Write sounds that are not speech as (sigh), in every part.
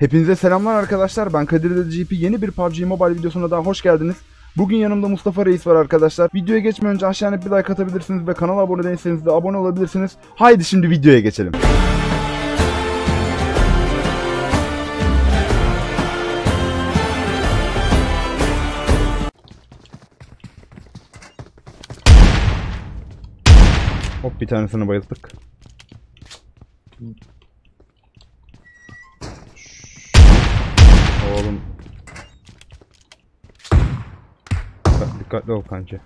Hepinize selamlar arkadaşlar. Ben Kadir GP. Yeni bir PUBG Mobile videosuna daha hoş geldiniz. Bugün yanımda Mustafa Reis var arkadaşlar. Videoya geçmeden önce aşağıya bir like atabilirsiniz ve kanala abone değilseniz de abone olabilirsiniz. Haydi şimdi videoya geçelim. Hop bir tanesini bayılttık. Oğlum. Dikkat- Dikkatli ol kanki.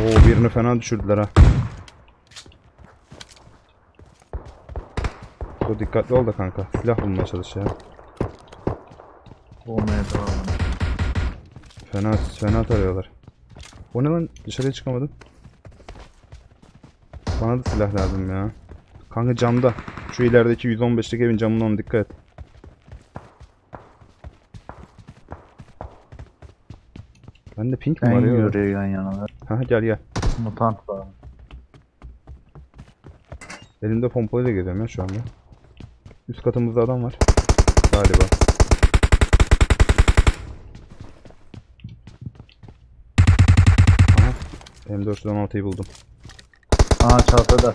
Oo birini fena düşürdüler ha. Dur dikkatli ol da kanka. Silah bulmaya çalış ya. Olmaya devam. Fena fena tarıyorlar. O ne lan? Dışarıya çıkamadım. Bana da silah lazım ya. Kanka camda. Şu ilerideki 115'lik evin camına ona dikkat et. Bende pink mi Ben var ya? yürüyor yan yana. Ha gel gel. Mutant var. Elimde pompalıyla geziyorum ya şu anda. Üst katımızda adam var. Galiba. Aha. M416'yı buldum. Aa çatıda.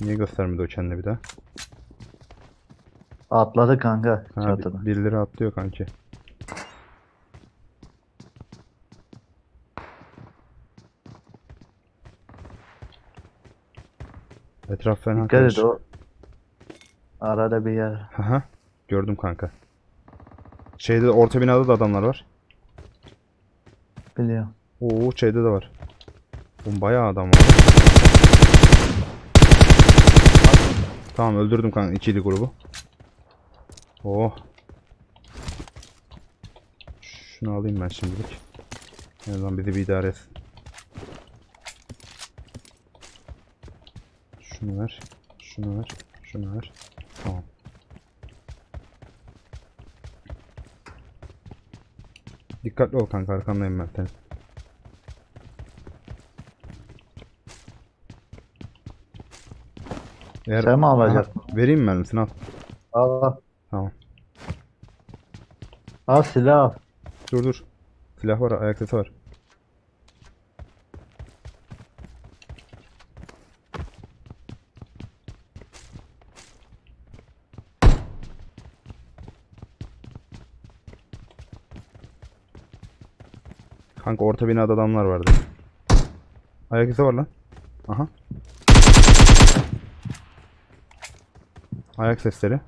Niye göstermedi o kendine bir daha? Atladı kanka Ha, çatıda. bir- birileri atlıyor kanki. Etraf fena Dikkat et karışık. o. Arada bir yer. Aha, gördüm kanka. Şeyde orta binada da adamlar var. Biliyorum. Oo şeyde de var. Oğlum bayağı adam var. Tamam öldürdüm kanka ikili grubu. Oh. Şunu alayım ben şimdilik. En azından bizi bir idare etsin. Şunu ver. Şunu ver. Şunu ver. Tamam. Dikkatli ol kanka arkandayım ben senin. Eğer... Sen mi alacaksın? Aha, vereyim mi mermisini al. Al al. Al silah al. Dur dur. Silah var, ayak sesi var. Kanka orta binada adamlar vardı. Ayak sesi var lan. Aha. Ayak sesleri.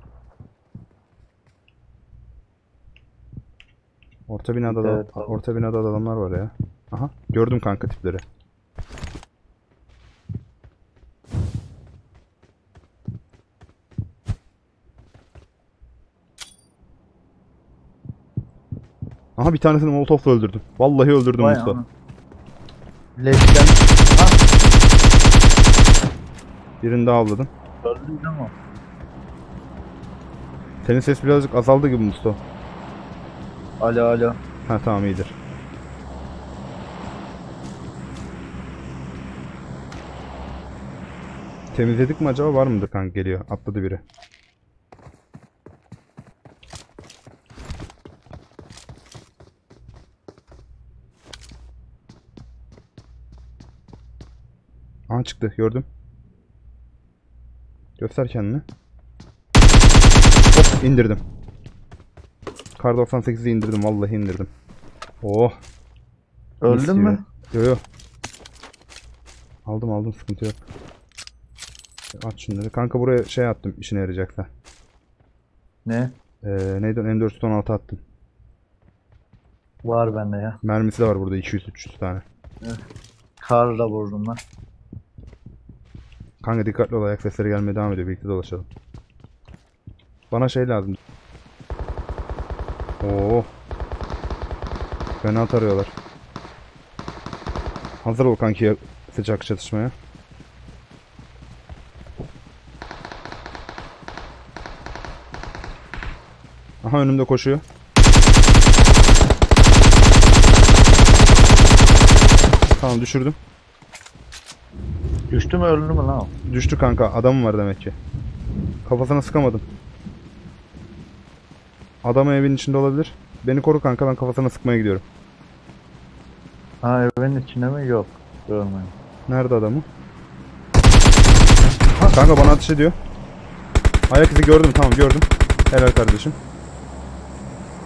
Orta binada da Evet, tamam. orta binada da adamlar var ya. Aha, gördüm kanka tipleri. Aha bir tanesini molotofla öldürdüm. Vallahi öldürdüm Vay Mustafa. Leşten. Birini daha avladım. öldün değil mi? Senin ses birazcık azaldı gibi Mustafa. Alo alo. Ha tamam iyidir. Temizledik mi acaba var mıdır kanka geliyor. Atladı biri. Aha çıktı gördüm. Göster kendini. Hop indirdim. Kar 98'i indirdim vallahi indirdim. Oh. Öldün mü? Yo yo. Aldım aldım sıkıntı yok. At şunları. Kanka buraya şey attım işine yarayacaksa. Ne? Ee, neydi? M416 attım. Var bende ya. Mermisi de var burada 200-300 tane. Kar da vurdum lan. Kanka dikkatli ol ayak sesleri gelmeye devam ediyor. Birlikte dolaşalım. Bana şey lazım. Oo. Fena tarıyorlar. Hazır ol kanki sıcak çatışmaya. Aha önümde koşuyor. Tamam düşürdüm. Düştü mü öldü mü lan? Düştü kanka. Adamım var demek ki. Kafasına sıkamadım. Adamı evin içinde olabilir. Beni koru kanka ben kafasına sıkmaya gidiyorum. Ha evin içinde mi? Yok. Görmedim. Nerede adamı? Ha, kanka bana ateş ediyor. Ayak izi gördüm tamam gördüm. Helal kardeşim.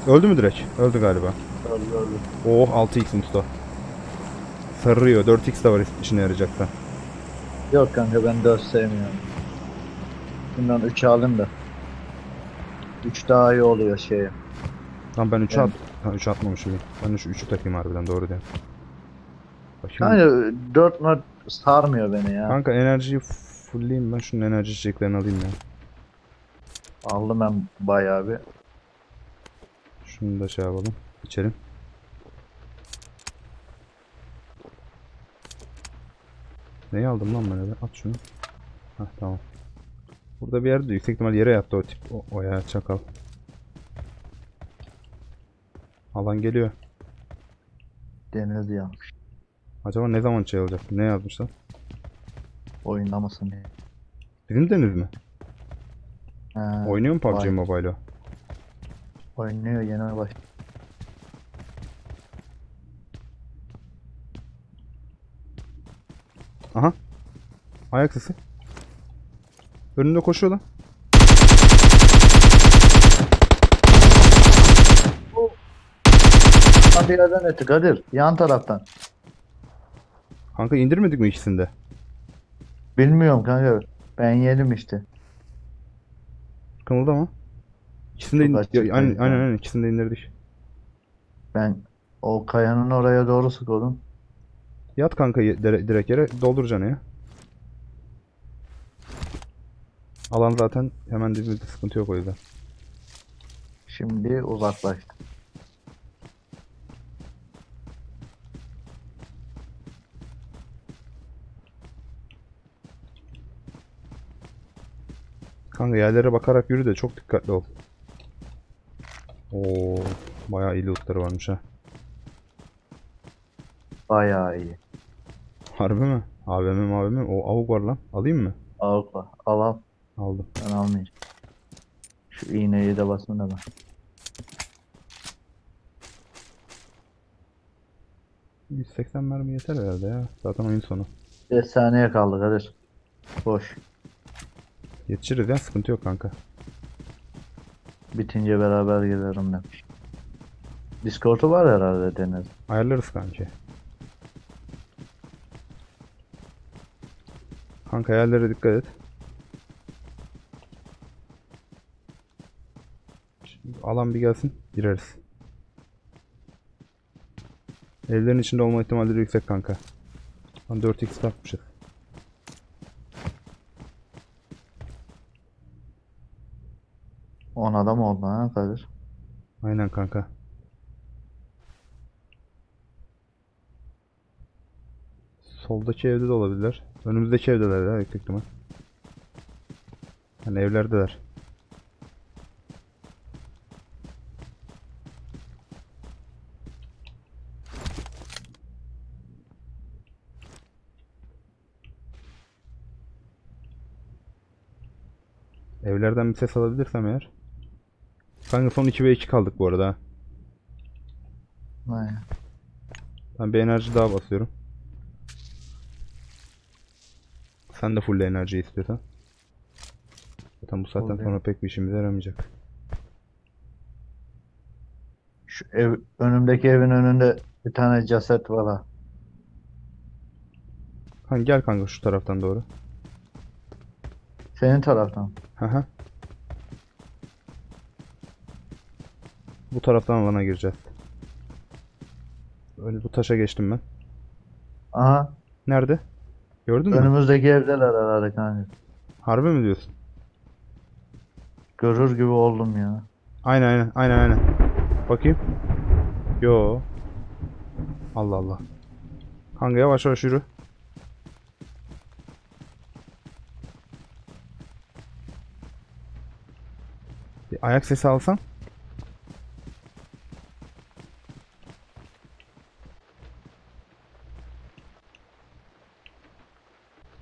Öldü mü direkt? Öldü galiba. Öldü öldü. Oh 6x musta. Sarıyor. 4x de var işine yarayacaksa. Yok kanka ben 4 sevmiyorum. Bundan 3 aldım da. 3 daha iyi oluyor şeye. Lan ben 3'ü Ben- at... Ha 3 atmamışım. Ben 3'ü 3'ü takayım harbiden doğru diyorsun. Bakayım. Kanka 4 not sarmıyor beni ya. Kanka enerjiyi fullleyeyim ben. Şunun enerji içeceklerini alayım ya. Aldım ben bayağı bir. Şunu da şey yapalım. İçelim. Neyi aldım lan ben öyle? At şunu. Hah tamam. Burada bir yerde yüksek ihtimal yere yattı o tip. O, o ya çakal. Alan geliyor. Deniz yanmış. Acaba ne zaman şey olacak? Ne yazmışlar? Oynamasın diye. Bizim deniz mi? Ha, Oynuyor mu PUBG vay. Mobile o? Oynuyor yeni baş. Aha. Ayak sesi. Önünde koşuyor lan. Bir yerden etti Kadir. Yan taraftan. Kanka indirmedik mi ikisini de? Bilmiyorum kanka. Ben yedim işte. Kımıldama. İkisini de Çok in- açık ya- aynen, aynen aynen ikisini de indirdik. Ben o kayanın oraya doğru sıkıyordum. Yat kanka direkt yere doldur canı ya. Alan zaten hemen dibimizde sıkıntı yok o yüzden. Şimdi uzaklaştı. Kanka yerlere bakarak yürü de çok dikkatli ol. Oo, bayağı iyi lootları varmış ha. Bayağı iyi. Harbi mi? AVM mi AVM mi? O avuk var lan. Alayım mı? Avukla. Al al. Aldım. Ben almayacağım. Şu iğneyi de basın da ben. Bir 180 mermi yeter herhalde ya. Zaten oyun sonu. 5 saniye kaldı Kadir. Boş. Yetişiriz ya sıkıntı yok kanka. Bitince beraber gelirim demiş. Discord'u var herhalde Deniz. Ayarlarız kanki. Kanka yerlere dikkat et. Şimdi alan bir gelsin gireriz. Evlerin içinde olma ihtimalleri yüksek kanka. Lan 4x takmışız. On adam oldu ha Kadir. Aynen kanka. Soldaki evde de olabilirler. Önümüzdeki evdeler ya yüksek ihtimal. Yani evlerdeler. Evlerden bir ses alabilirsem eğer. Kanka son 2 ve 2 kaldık bu arada. Aynen. Ben bir enerji daha basıyorum. Sen de full enerji istiyorsan. Zaten bu saatten sonra pek bir işimize yaramayacak. Şu ev, önümdeki evin önünde bir tane ceset var ha. Kanka gel kanka şu taraftan doğru. Senin taraftan. Haha. Bu taraftan alana gireceğiz. Öyle bu taşa geçtim ben. Aha. Nerede? Gördün mü? Önümüzdeki evdeler herhalde kanka. Harbi mi diyorsun? Görür gibi oldum ya. Aynen aynen aynen aynen. Bakayım. Yo. Allah Allah. Kanka yavaş yavaş yürü. Ayak sesi alsan.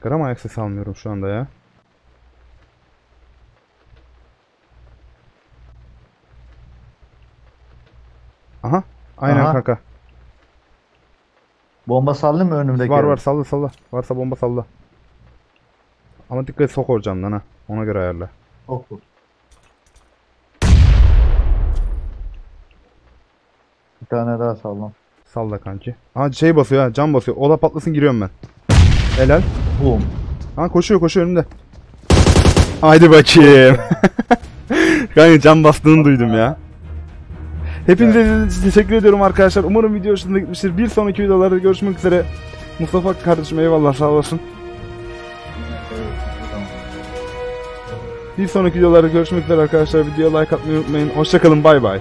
Gram ayak sesi almıyorum şu anda ya. Aha. Aynen Aha. kanka. Bomba sallayayım mı önümdeki? Var var salla salla. Varsa bomba salla. Ama dikkat sok camdan ha. Ona göre ayarla. Oku. Bir tane daha sallam. Salla kanki. Aha şey basıyor ha cam basıyor. Ola patlasın giriyorum ben. Helal. Boom. Ha koşuyor koşuyor önümde. Haydi bakayım. (laughs) Kanka cam bastığını duydum ya. Hepinize için teşekkür ediyorum arkadaşlar. Umarım video hoşuna gitmiştir. Bir sonraki videolarda görüşmek üzere. Mustafa kardeşim eyvallah sağ olasın. Bir sonraki videolarda görüşmek üzere arkadaşlar. Videoya like atmayı unutmayın. Hoşçakalın bay bay.